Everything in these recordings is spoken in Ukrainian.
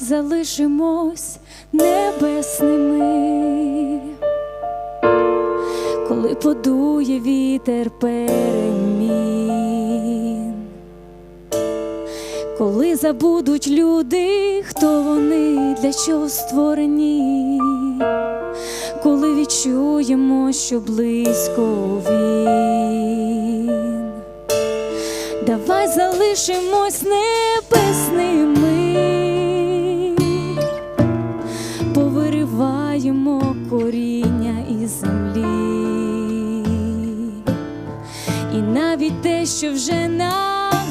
залишимось небесними, коли подує вітер перемін, коли забудуть люди, хто вони, для чого створені, коли відчуємо, що близько він. Давай залишимось небесними, повириваємо коріння із землі, і навіть те, що вже на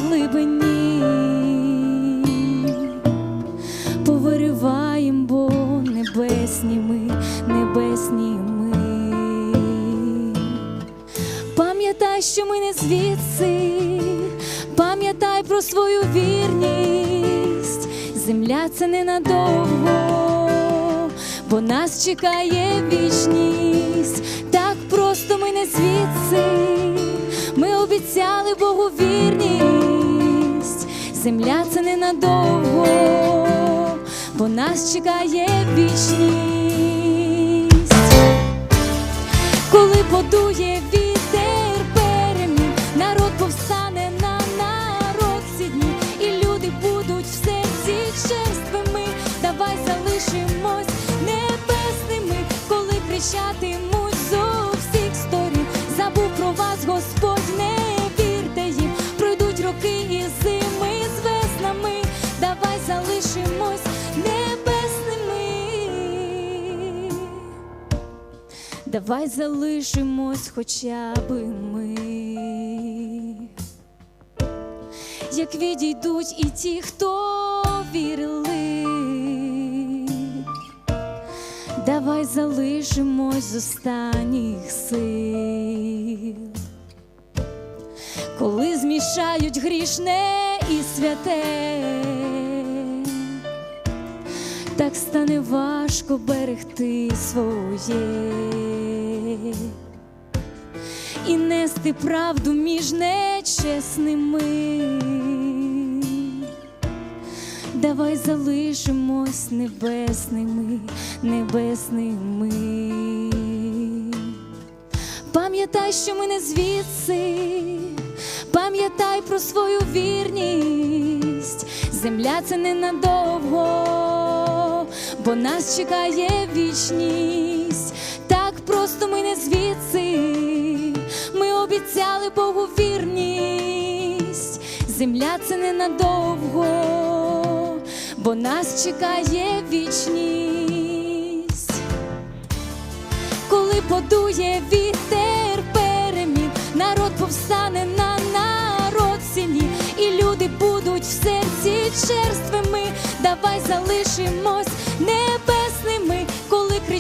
глибині, повириваємо, бо небесні ми, небесні ми. Пам'ятай, що ми не звідси, пам'ятай про свою вірність. Земля це ненадовго, бо нас чекає вічність. Так просто ми не звідси, ми обіцяли Богу вірність. Земля це ненадовго, бо нас чекає вічність коли подує вітер Давай залишимось хоча би ми, як відійдуть і ті, хто вірили, давай залишимось з останніх сил, коли змішають грішне і святе так стане важко берегти своє і нести правду між нечесними. Давай залишимось небесними, небесними. Пам'ятай, що ми не звідси, пам'ятай про свою вірність. Земля це ненадовго, бо нас чекає вічність. Так просто ми не звідси, ми обіцяли Богу вірність. Земля це ненадовго, бо нас чекає вічність коли подує вітер перемін, народ повстане на народ і люди будуть в серці черствими. Давай коли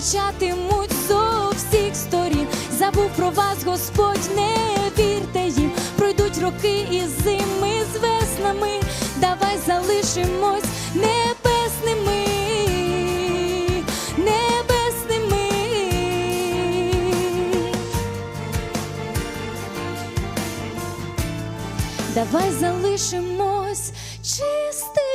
кричатимуть зо всіх сторін. Забув про вас, Господь, не вірте їм. Пройдуть роки і зими з веснами. Давай залишимось небесними, небесними. Давай залишимось чистими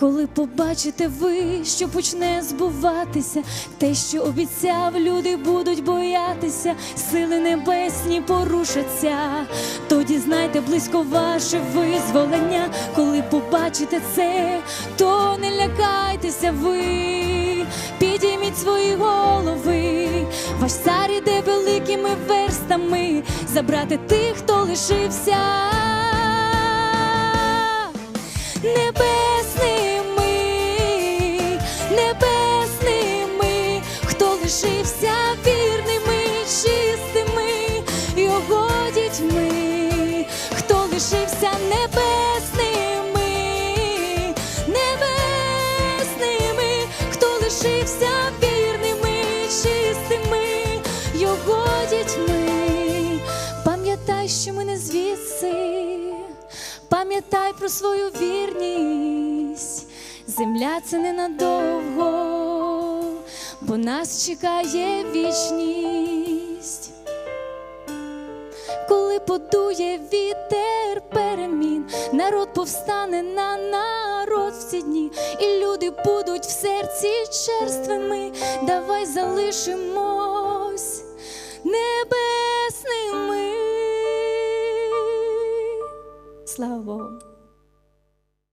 Коли побачите ви, що почне збуватися, те, що обіцяв, люди будуть боятися, сили небесні порушаться, тоді знайте близько ваше визволення. Коли побачите це, то не лякайтеся ви, підійміть свої голови, ваш цар іде великими верстами, забрати тих, хто лишився. Небесними, лишився вірними, чистими, його дітьми, хто лишився небесними, небесними, хто лишився вірними, чистими, його дітьми. Пам'ятай, що ми не звідси. пам'ятай про свою вірність. Земля це ненадовго, бо нас чекає вічність. Коли подує вітер перемін, народ повстане на народ в ці дні, і люди будуть в серці черствими. Давай залишимось небесними. Слава Богу.